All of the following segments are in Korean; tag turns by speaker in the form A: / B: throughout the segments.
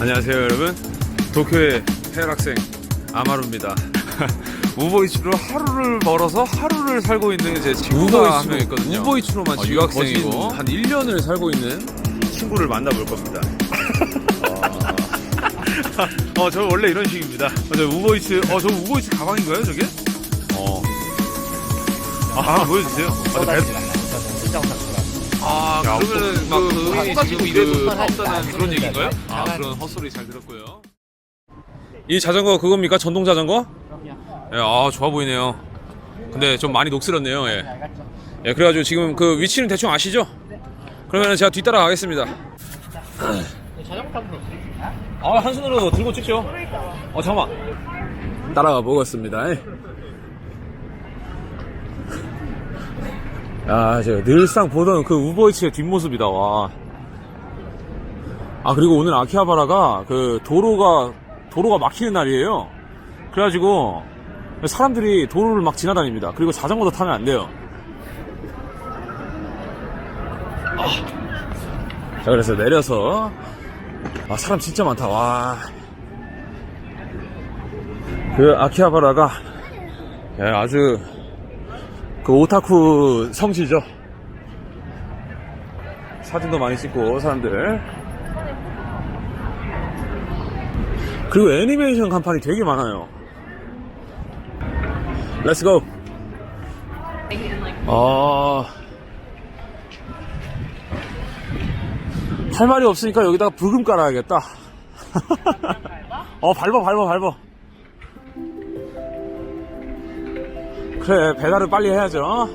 A: 안녕하세요 여러분. 도쿄의 해학생 아마루입니다. 우보이츠로 하루를 멀어서 하루를 살고 있는 제 친구가 한명 있거든요.
B: 우보이츠로만
A: 어,
B: 지금
A: 유학생이고.
B: 한 1년을 살고 있는
A: 친구를 만나볼 겁니다. 어, 저 원래 이런 식입니다. 어, 저 우보이츠 어, 저 우보이츠 가방인가요 저게? 어. 아, 보여주세요. 아, 저 배- 아,
B: 야,
A: 그러면은
B: 막그
A: 본인이
B: 헛소리
A: 지금
B: 이래도
A: 그
B: 상관없다는
A: 없다는 그런 얘기인가요? 아,
C: 나가는
A: 그런 헛소리 잘 들었고요. 이 자전거 그겁니까? 전동 자전거? 예, 아, 좋아 보이네요. 근데 좀 많이 녹슬었네요. 예. 예, 그래가지고 지금 그 위치는 대충 아시죠? 그러면 제가 뒤따라 가겠습니다.
C: 없으신가요?
A: 아, 한 손으로 들고 찍죠. 어, 잠깐만. 따라가 보겠습니다. 예. 아, 제가 늘상 보던 그 우버이츠의 뒷모습이다, 와. 아, 그리고 오늘 아키하바라가 그 도로가, 도로가 막히는 날이에요. 그래가지고 사람들이 도로를 막 지나다닙니다. 그리고 자전거도 타면 안 돼요. 아. 자, 그래서 내려서 아, 사람 진짜 많다, 와. 그 아키하바라가 예, 아주 그 오타쿠 성지죠. 사진도 많이 찍고 사람들. 그리고 애니메이션 간판이 되게 많아요. 렛츠고. 아. 할 말이 없으니까 여기다가 불금 깔아야겠다. 어, 밟아, 밟아, 밟아. 그래, 배달을 빨리 해야죠.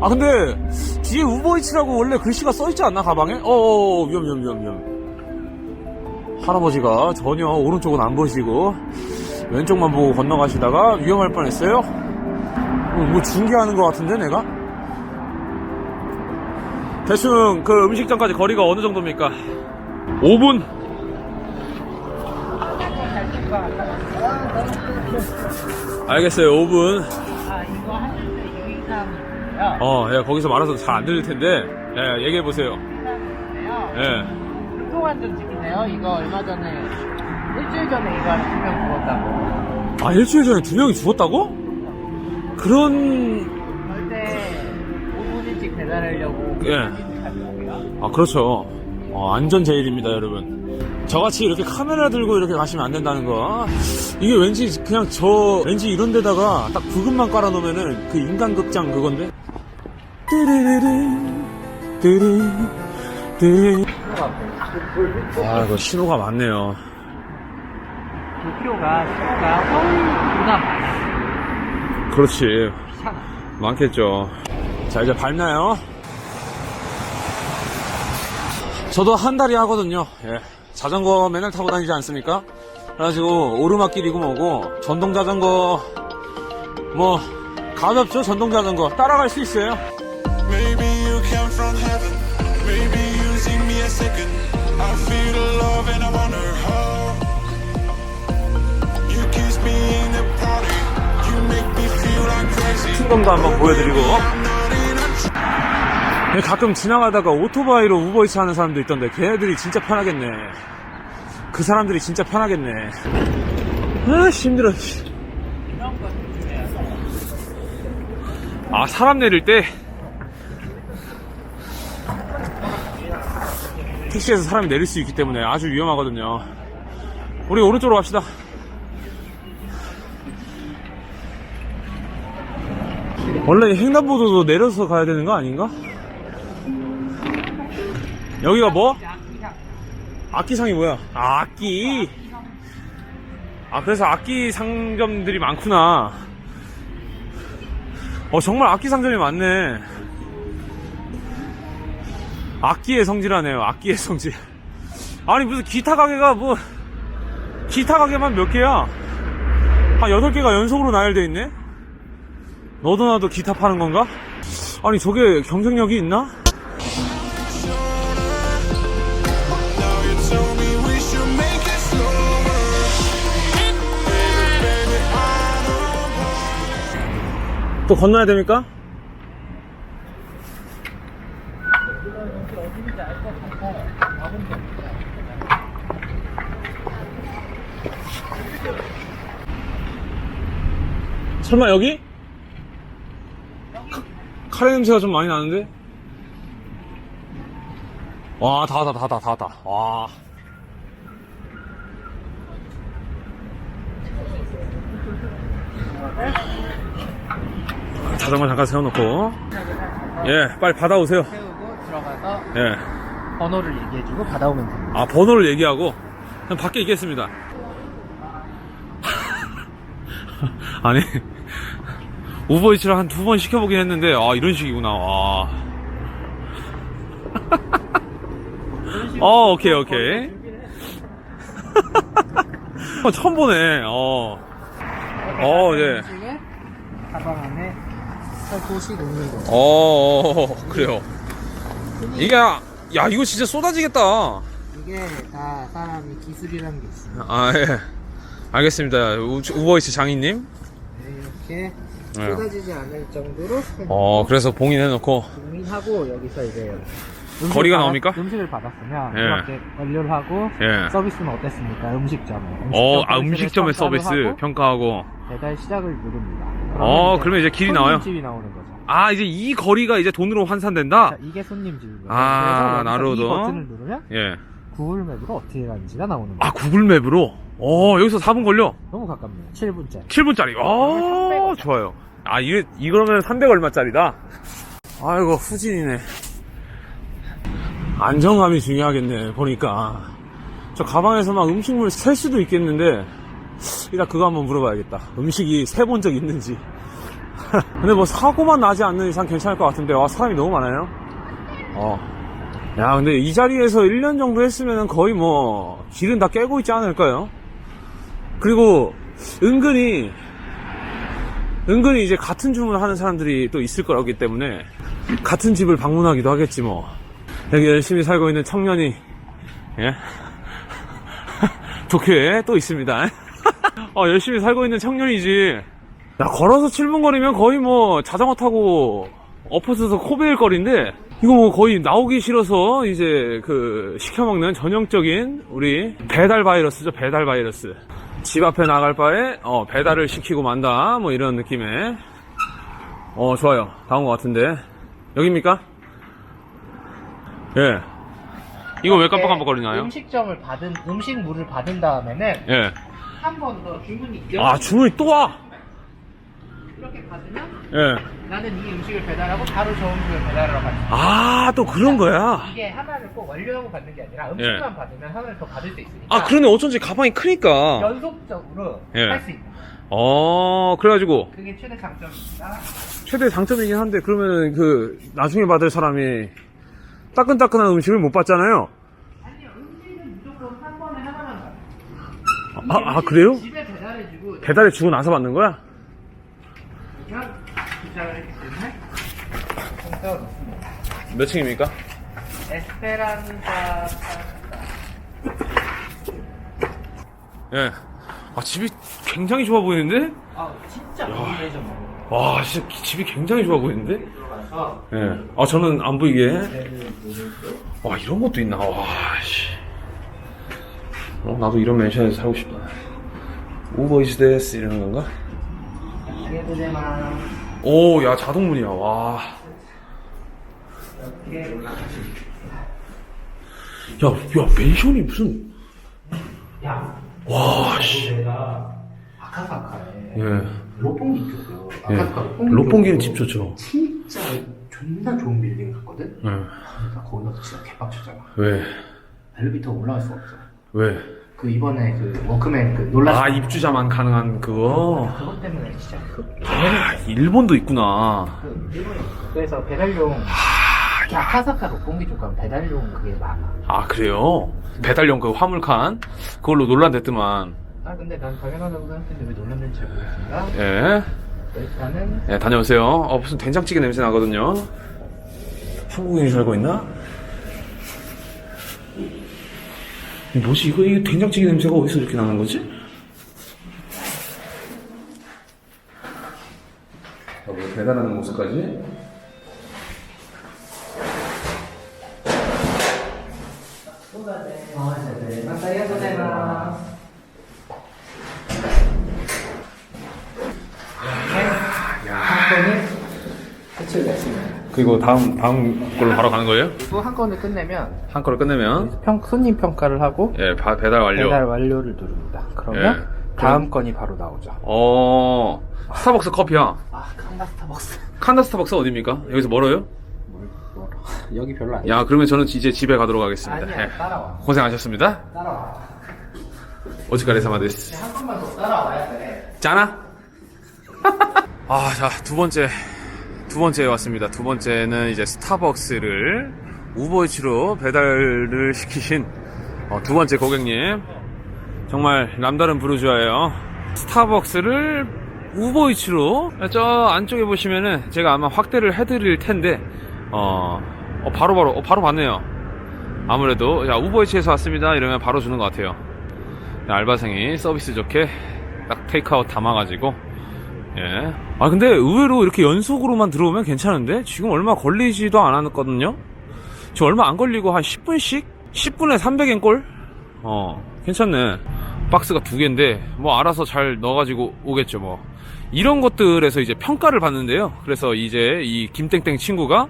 A: 아, 근데, 뒤에 우버이츠라고 원래 글씨가 써있지 않나, 가방에? 어어, 위험, 위험, 위험, 위험. 할아버지가 전혀 오른쪽은 안 보시고, 왼쪽만 보고 건너가시다가 위험할 뻔 했어요? 뭐, 뭐 중계하는 것 같은데, 내가? 대충 그 음식점까지 거리가 어느 정도입니까? 5분? 알겠어요, 5분.
C: 아, 이거 하는데 유의사항이고요.
A: 어, 예, 거기서 말해서 잘 안 들릴 텐데, 예, 얘기해 보세요.
C: 유의사항인데요.
A: 예.
C: 교통안전직이네요. 이거 얼마 전에, 일주일 전에 이거 하나 두명 죽었다고.
A: 아, 일주일 전에 두 명이 죽었다고? 그런,
C: 절대 5분 일찍 배달하려고.
A: 예. 아, 그렇죠. 어, 안전 제일입니다, 여러분. 저같이 이렇게 카메라 들고 이렇게 가시면 안 된다는 거. 이게 왠지 그냥 저, 왠지 이런 데다가 딱 부금만 깔아 놓으면은 그 인간극장 그건데? 띠리리리, 띠리, 띠리. 아, 이거 신호가 많네요.
C: 도쿄가 신호가 서울보다 많아요.
A: 그렇지.
C: 참.
A: 많겠죠. 자, 이제 밟나요? 저도 한 달이 하거든요. 예. 자전거 맨날 타고 다니지 않습니까? 그래가지고 오르막길이고 뭐고 전동 자전거 뭐 가볍죠 전동 자전거 따라갈 수 있어요.
D: Maybe you came from heaven. Maybe see me a second. I feel the love and I wonder how. You kiss me in the party. You make me feel like crazy.
A: 충동도 한번 보여드리고 가끔 지나가다가 오토바이로 우버이츠 하는 사람도 있던데 걔네들이 진짜 편하겠네. 그 사람들이 진짜 편하겠네. 아 힘들어. 씨. 아 사람 내릴 때 택시에서 사람이 내릴 수 있기 때문에 아주 위험하거든요. 우리 오른쪽으로 갑시다. 원래 횡단보도도 내려서 가야 되는 거 아닌가? 여기가 뭐? 악기상이 뭐야? 아, 악기. 아, 그래서 악기 상점들이 많구나. 어, 정말 악기 상점이 많네. 악기의 성지라네요. 악기의 성지. 아니, 무슨 기타 가게가 뭐, 기타 가게만 몇 개야? 한 8개가 연속으로 나열돼 있네? 너도 나도 기타 파는 건가? 아니, 저게 경쟁력이 있나? 또 건너야 됩니까? 설마 여기? 카- 카레 냄새가 좀 많이 나는데? 와, 다 왔다, 다 왔다, 다 왔다. 와. 자전거 잠깐 세워놓고. 예, 빨리 받아오세요.
C: 세우고 들어가서
A: 예.
C: 번호를 얘기해주고 받아오면 됩니다.
A: 아, 번호를 얘기하고, 그냥 밖에 있겠습니다. 아니, 우버이츠를 한 두 번 시켜보긴 했는데, 아, 이런 식이구나, 와. 어, 오케이, 오케이. 어, 처음 보네, 어. 어, 예.
C: 음식을 가방 안에 살포시 넣는 거.
A: 어, 어, 그래요. 이게, 야, 이거 진짜 쏟아지겠다.
C: 이게 다 사람이 기술이라는 게 있어요.
A: 아, 예. 알겠습니다. 우, 우버이츠 장인님.
C: 네, 이렇게
A: 네.
C: 쏟아지지 않을 정도로
A: 어, 그래서 봉인해놓고.
C: 고민하고 여기서 이제
A: 거리가
C: 받았-
A: 나옵니까?
C: 음식을 받았으면
A: 예.
C: 이렇게 완료를 하고
A: 예.
C: 서비스는 어땠습니까? 음식점에.
A: 어, 아, 음식점의 서비스
C: 하고
A: 평가하고.
C: 배달 시작을 누릅니다.
A: 어, 그러면 이제 길이 나와요?
C: 손님집이 나오는 거죠.
A: 아, 이제 이 거리가 이제 돈으로 환산된다?
C: 자, 이게.
A: 아,
C: 그래서 여기서 이
A: 나루도.
C: 버튼을 누르면
A: 예.
C: 구글 맵으로 어떻게 가는지가 나오는 거예요.
A: 아, 구글 맵으로? 어, 여기서 4분 걸려?
C: 너무 가깝네요. 7분째.
A: 7분짜리. 어, 좋아요. 아, 이게, 이거면 300 얼마짜리다? 아이고, 후진이네. 안정감이 중요하겠네, 보니까. 저 가방에서 막 음식물 셀 수도 있겠는데, 일단 그거 한번 물어봐야겠다. 음식이 세 본 적 있는지. 근데 뭐 사고만 나지 않는 이상 괜찮을 것 같은데, 와, 사람이 너무 많아요. 어. 야, 근데 이 자리에서 1년 정도 했으면 거의 뭐, 길은 다 깨고 있지 않을까요? 그리고, 은근히, 은근히 이제 같은 주문을 하는 사람들이 또 있을 거라기 때문에, 같은 집을 방문하기도 하겠지 뭐. 여기 열심히 살고 있는 청년이, 예? 도쿄에 또 있습니다. 어, 열심히 살고 있는 청년이지. 야, 걸어서 7분 거리면 거의 뭐 자전거 타고 엎어져서 코베일 거리인데, 이거 뭐 거의 나오기 싫어서 이제 그 시켜먹는 전형적인 우리 배달 바이러스죠, 배달 바이러스. 집 앞에 나갈 바에, 어, 배달을 시키고 만다. 뭐 이런 느낌의. 어, 좋아요. 다온 것 같은데. 여기입니까? 예. 이거 왜 깜빡깜빡거리나요?
C: 음식점을 받은 음식물을 받은 다음에는
A: 예.
C: 한 번 더 주문이
A: 아, 주문이 또 와!
C: 이렇게 받으면
A: 예.
C: 나는 이 음식을 배달하고 바로 저 음식을 배달하러 가지.
A: 아, 또 그런 거야.
C: 이게 하나를 꼭 완료하고 받는 게 아니라 음식만 받으면 하나를 더 받을 수 있으니까
A: 아, 그러네. 어쩐지 가방이 크니까.
C: 연속적으로
A: 예.
C: 할 수 있다.
A: 어, 그래가지고,
C: 그게 최대 장점입니다.
A: 최대 장점이긴 한데, 그러면은 그, 나중에 받을 사람이 따끈따끈한 음식을 못 받잖아요.
C: 아니요, 음식은 무조건 한 번에 하나만 받아요.
A: 아, 아, 그래요?
C: 집에 배달해주고
A: 배달해 주고 나서 받는 거야?
C: 그냥 했기 때문에.
A: 몇 층입니까?
C: 에스페란자
A: 예. 아, 집이 굉장히 좋아 보이는데?
C: 아 진짜 노래좀
A: 와, 진짜 집이 굉장히 좋아 보이는데? 예. 아, 저는 안 보이게. 와, 이런 것도 있나? 와, 씨. 어, 나도 이런 맨션에서 살고 싶다. 우버 이즈 데스 이러는 건가? 오, 야, 자동문이야, 와. 야, 야, 맨션이 무슨.
C: 야
A: 와, 씨.
C: 내가 아카사카에
A: 예.
C: 로pongi 있었어요.
A: 예.
C: 아카사카
A: 롯봉기는 집 좋죠.
C: 진 짜 존나 좋은 빌딩 갔거든.
A: 예.
C: 그러니까 거기 가서 진짜 개빡쳤잖아.
A: 왜?
C: 엘리베이터 올라갈 수가 없어.
A: 왜?
C: 그 이번에 그 워크맨 그 놀랐어.
A: 아, 입주자만 가능한 그거?
C: 그것 때문에 진짜 그,
A: 아, 일본도 있구나.
C: 그 일본이 그래서 배달용 특히 아카사카 로pongi 쪽 가면 배달용 그게 많아.
A: 아, 그래요? 배달용 그 화물칸? 그걸로 논란됐더만.
C: 아 근데 난 당연하다고 생각했는데 왜 놀랐는지 잘 모르겠습니다.
A: 예.
C: 일단은
A: 예, 다녀오세요. 어, 무슨 된장찌개 냄새 나거든요. 한국인이 살고 있나? 이 뭐지, 이거, 이 된장찌개 냄새가 어디서 이렇게 나는 거지? 어, 뭐 배달하는 모습까지?
C: 아, 네네. 마사이아 고자이마스. 한 건이 끝을냈습니다.
A: 그리고 다음 다음 걸로 바로 가는 거예요?
C: 한 건을 끝내면
A: 한 건을 끝내면
C: 평, 손님 평가를 하고
A: 예 바- 배달 완료.
C: 배달 완료를 누릅니다. 그러면
A: 예.
C: 다음 건이 바로 나오죠.
A: 어 스타벅스 커피야.
C: 아, 칸다 스타벅스.
A: 칸다 스타벅스 어디입니까? 여기서 멀어요?
C: 뭘, 뭘. 여기 별로 아니야.
A: 야 그러면 저는 이제 집에 가도록 하겠습니다.
C: 아니야,
A: 예.
C: 따라와.
A: 고생하셨습니다.
C: 따라와.
A: 오츠카레사마 데스.
C: 한 번만 더 따라와야 돼.
A: 짜나? 아, 자, 두 번째. 두 번째에 왔습니다. 두 번째는 이제 스타벅스를 우버이츠로 배달을 시키신 어, 두 번째 고객님. 정말 남다른 부르주아예요. 스타벅스를 우버이츠로 저 안쪽에 보시면은 제가 아마 확대를 해드릴 텐데 어, 어, 바로 바로 어, 바로 봤네요. 아무래도 야 우버이츠에서 왔습니다 이러면 바로 주는 것 같아요. 알바생이 서비스 좋게 딱 테이크아웃 담아가지고 예. 아 근데 의외로 이렇게 연속으로만 들어오면 괜찮은데 지금 얼마 걸리지도 않았거든요. 지금 얼마 안 걸리고 한 10분씩 10분에 300엔 꼴. 어 괜찮네. 박스가 두 개인데 뭐 알아서 잘 넣어가지고 오겠죠 뭐. 이런 것들에서 이제 평가를 받는데요. 그래서 이제 이 김땡땡 친구가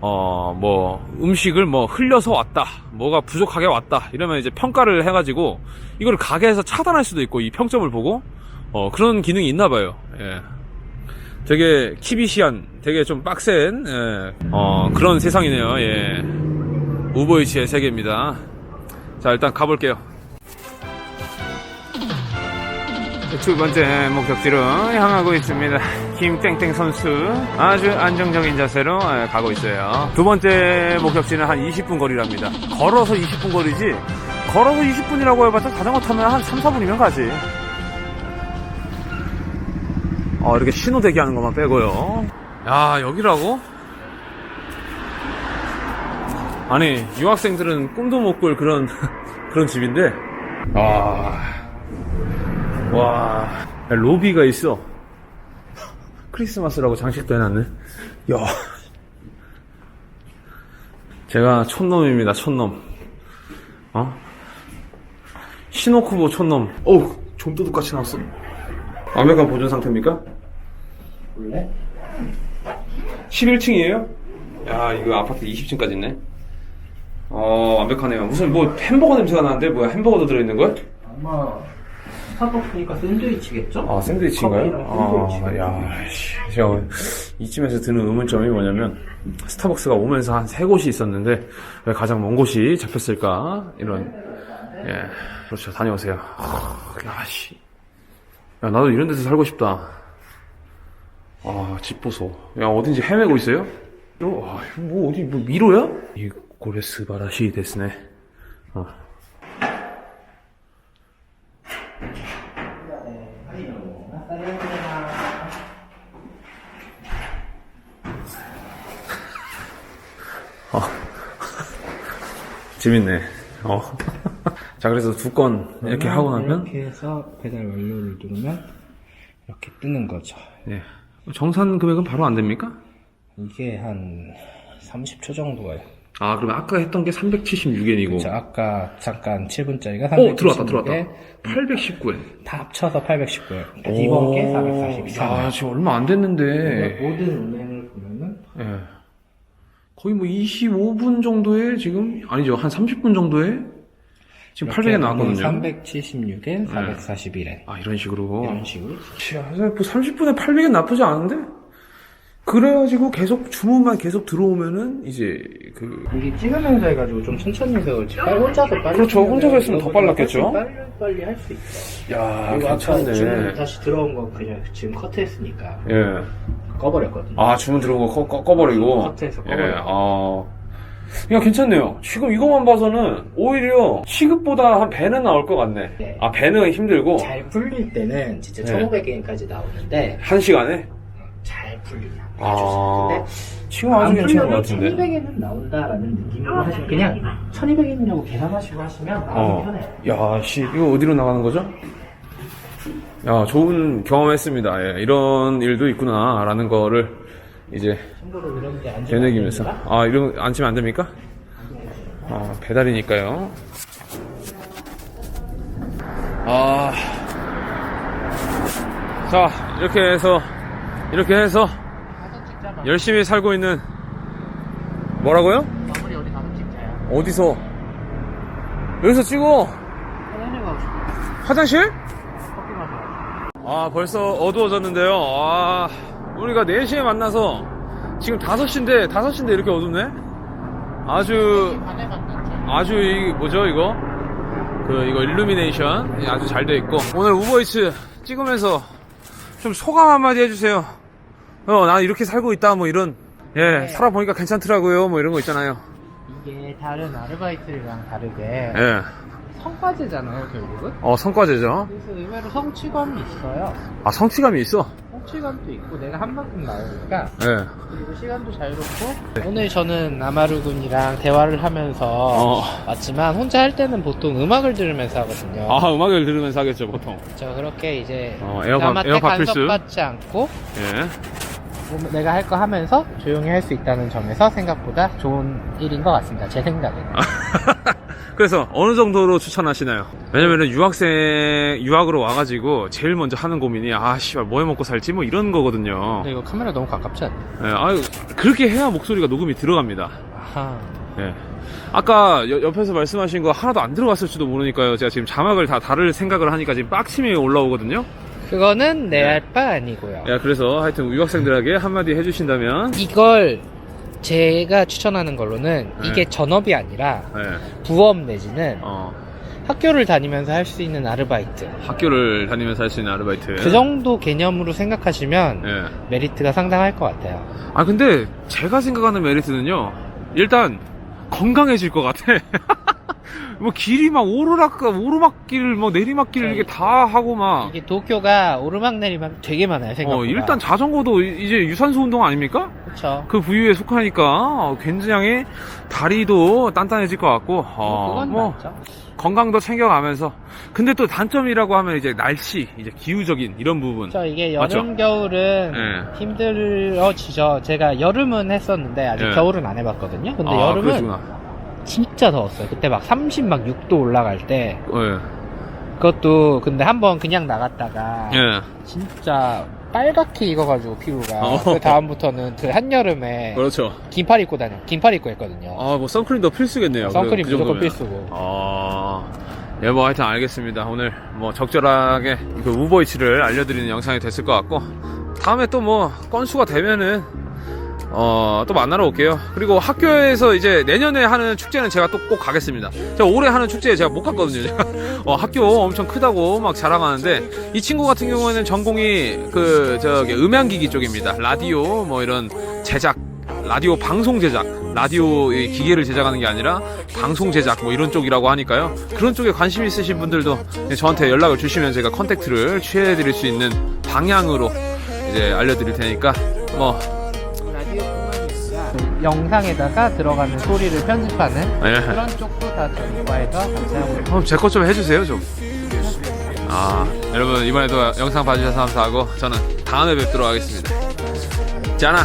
A: 어 뭐 음식을 뭐 흘려서 왔다, 뭐가 부족하게 왔다 이러면 이제 평가를 해가지고 이걸 가게에서 차단할 수도 있고 이 평점을 보고 어 그런 기능이 있나 봐요. 예. 되게 키비시한, 되게 좀 빡센 예. 어 그런 세상이네요. 예. 우보이치의 세계입니다. 자 일단 가볼게요. 두 번째 목적지로 향하고 있습니다. 김땡땡 선수 아주 안정적인 자세로 예, 가고 있어요. 두 번째 목적지는 한 20분 거리랍니다. 걸어서 20분 거리지 걸어서 20분이라고 해봤자 자전거 타면 한 3, 4분이면 가지. 어, 이렇게 신호 대기하는 것만 빼고요. 야 여기라고? 아니 유학생들은 꿈도 못 꿀 그런 그런 집인데. 아. 와, 야, 로비가 있어. 크리스마스라고 장식도 해놨네. 야. 제가 촌놈입니다, 촌놈. 어? 시노쿠보 촌놈. 어우, 좀도둑같이 나왔어. 완벽한 보존 상태입니까?
C: 원래?
A: 11층이에요? 야, 이거 아파트 20층까지 있네. 어, 완벽하네요. 무슨 뭐 햄버거 냄새가 나는데 뭐야? 햄버거도 들어있는 거야?
C: 아마 스타벅스니까 샌드위치겠죠?
A: 아, 샌드위치인가요?
C: 커피랑
A: 아,
C: 샌드위치.
A: 야, 씨, 제가 이쯤에서 드는 의문점이 뭐냐면, 스타벅스가 오면서 한 세 곳이 있었는데, 왜 가장 먼 곳이 잡혔을까? 이런, 예, 그렇죠. 다녀오세요. 아, 야, 씨. 야, 나도 이런 데서 살고 싶다. 아, 집 보소. 야, 어딘지 헤매고 있어요? 어, 아, 뭐, 어디, 뭐, 미로야? 이 고레스 바라시 데스네. 어. 재밌네. 어. 자, 그래서 두 건 이렇게 하고 나면,
C: 이렇게 해서 배달 완료를 누르면 이렇게 뜨는 거죠.
A: 예. 정산 금액은 바로 안 됩니까?
C: 이게 한 30초 정도예요.
A: 아, 그러면 아까 했던 게 376엔이고.
C: 저 아까 잠깐 7분짜리가
A: 어, 들어왔다, 들어왔다.
C: 376에
A: 819엔.
C: 다 합쳐서 819에 이번 게 442.
A: 야, 지금 얼마 안 됐는데.
C: 모든 은행을 보면은
A: 예. 거의 뭐 25분 정도에 지금, 아니죠. 한 30분 정도에 지금 800엔 나왔거든요.
C: 376엔, 441엔.
A: 아, 이런 식으로.
C: 이런 식으로.
A: 야, 뭐 30분에 800엔 나쁘지 않은데? 그래가지고 계속 주문만 계속 들어오면은 이제 그
C: 이게 찍으면서 해가지고 좀 천천히 해서 그렇지. 빨리 혼자서 빨리.
A: 그렇죠.
C: 찍으면
A: 혼자서 했으면 더 빨랐겠죠.
C: 빨리 빨리 할 수 있어.
A: 야,
C: 그리고 아까 주문
A: 괜찮네.
C: 다시 들어온 거 그냥 지금 커트했으니까
A: 예.
C: 꺼버렸거든요.
A: 아, 주문 들어온 거 꺼, 꺼, 버리고
C: 커트해서
A: 예.
C: 꺼버려.
A: 아. 야, 괜찮네요. 지금 이거만 봐서는 오히려 시급보다 한 배는 나올 것 같네.
C: 네.
A: 아, 배는 힘들고
C: 잘 풀릴 때는 진짜
A: 네.
C: 1500엔까지 나오는데
A: 한 시간에
C: 잘 풀리냐.
A: 아.
C: 근데
A: 지금 아주 괜찮은 것 같은데.
C: 1200엔은 나온다라는 느낌으로 하시면 그냥 1200엔이라고 계산하시고 하시면 마음이
A: 어.
C: 편해요.
A: 야, 씨, 이거 어디로 나가는 거죠? 야, 좋은 경험했습니다. 예, 이런 일도 있구나라는 거를 이제 되뇌기면서. 아, 이런 거 앉히면 안 됩니까? 어, 배달이니까요. 아. 자, 이렇게 해서, 이렇게 해서. 열심히 살고 있는, 뭐라고요?
C: 마무리 어디 가서 찍자요.
A: 어디서? 여기서 찍어!
C: 화장실.
A: 아, 벌써 어두워졌는데요. 아, 우리가 4시에 만나서 지금 5시인데, 5시인데 이렇게 어둡네? 아주. 아주 이, 뭐죠, 이거? 그, 이거 일루미네이션 아주 잘 돼 있고. 오늘 우버이츠 찍으면서 좀 소감 한마디 해주세요. 어, 나 이렇게 살고 있다, 뭐 이런. 예,
C: 네.
A: 살아보니까 괜찮더라고요, 뭐 이런 거 있잖아요.
C: 이게 다른 아르바이트랑 다르게
A: 예.
C: 성과제잖아요, 결국은.
A: 어, 성과제죠.
C: 그래서 의외로 성취감이 있어요.
A: 아, 성취감이 있어.
C: 성취감도 있고 내가 한 만큼 나오니까
A: 예.
C: 그리고 시간도 자유롭고
A: 네.
C: 오늘 저는 아마루 군이랑 대화를 하면서
A: 어.
C: 왔지만 혼자 할 때는 보통 음악을 들으면서 하거든요.
A: 아, 음악을 들으면서 하겠죠, 보통.
C: 저 그렇게 이제
A: 어, 에어팟-
C: 남한테
A: 에어팟 필수.
C: 간섭받지 않고
A: 예.
C: 뭐 내가 할 거 하면서 조용히 할 수 있다는 점에서 생각보다 좋은 일인 것 같습니다. 제 생각에는.
A: 그래서 어느 정도로 추천하시나요? 왜냐면은 유학생 유학으로 와가지고 제일 먼저 하는 고민이 아 씨발 뭐 해 먹고 살지 뭐 이런 거거든요.
C: 근데 이거 카메라 너무 가깝지 않나요?
A: 예, 아유 그렇게 해야 목소리가 녹음이 들어갑니다.
C: 아하.
A: 예. 아까 여- 옆에서 말씀하신 거 하나도 안 들어갔을지도 모르니까요. 제가 지금 자막을 다 다를 생각을 하니까 지금 빡침이 올라오거든요.
C: 그거는 내
A: 네.
C: 할바 아니고요.
A: 예, 그래서 하여튼 유학생들에게 한마디 해주신다면
C: 이걸 제가 추천하는 걸로는
A: 네.
C: 이게 전업이 아니라
A: 예,
C: 부업 내지는
A: 어,
C: 학교를 다니면서 할 수 있는 아르바이트.
A: 학교를 다니면서 할 수 있는 아르바이트.
C: 그 정도 개념으로 생각하시면
A: 예.
C: 메리트가 상당할 것 같아요.
A: 아 근데 제가 생각하는 메리트는요 일단 건강해질 것 같아 뭐 길이 막 오르락 오르막길 뭐 내리막길 이렇게 다 하고 막
C: 이게 도쿄가 오르막 내리막 되게 많아요, 생각보다.
A: 어, 일단 자전거도 이- 이제 유산소 운동 아닙니까?
C: 그쵸.
A: 그 부위에 속하니까 어, 굉장히 다리도 단단해질 것 같고 어,
C: 그건
A: 뭐
C: 맞죠.
A: 건강도 챙겨가면서 근데 또 단점이라고 하면 이제 날씨 이제 기후적인 이런 부분
C: 저 이게
A: 맞죠?
C: 여름 겨울은
A: 예.
C: 힘들어지죠. 제가 여름은 했었는데 아직
A: 예.
C: 겨울은 안 해봤거든요. 근데
A: 아,
C: 여름은
A: 그러시구나.
C: 진짜 더웠어요. 그때 막 30, 막 6도 올라갈 때
A: 예.
C: 그것도 근데 한번 그냥 나갔다가
A: 예.
C: 진짜 빨갛게 익어가지고 피부가
A: 어.
C: 그 다음부터는 그 한여름에
A: 그렇죠
C: 긴팔 입고 다녀 긴팔 입고 했거든요.
A: 아, 뭐 선크림도 필수겠네요.
C: 선크림
A: 그, 그
C: 무조건
A: 정도면.
C: 필수고.
A: 아, 예, 뭐 하여튼 알겠습니다. 오늘 뭐 적절하게 그 우버이츠를 알려드리는 영상이 됐을 것 같고 다음에 또 뭐 건수가 되면은 어, 또 만나러 올게요. 그리고 학교에서 이제 내년에 하는 축제는 제가 또 꼭 가겠습니다. 제가 올해 하는 축제에 제가 못 갔거든요. 어, 학교 엄청 크다고 막 자랑하는데 이 친구 같은 경우에는 전공이 그 저기 음향기기 쪽입니다. 라디오 뭐 이런 제작, 라디오 방송 제작, 라디오 이 기계를 제작하는 게 아니라 방송 제작 뭐 이런 쪽이라고 하니까요. 그런 쪽에 관심 있으신 분들도 저한테 연락을 주시면 제가 컨택트를 취해드릴 수 있는 방향으로 이제 알려드릴 테니까 뭐
C: 영상에다가 들어가는 소리를 편집하는
A: 예.
C: 그런 쪽도 다 저희 과에서 같이 하고 있습니다.
A: 그럼 제 것 좀 해주세요 좀. 아 여러분 이번에도 영상 봐주셔서 감사하고 저는 다음에 뵙도록 하겠습니다. 짜나.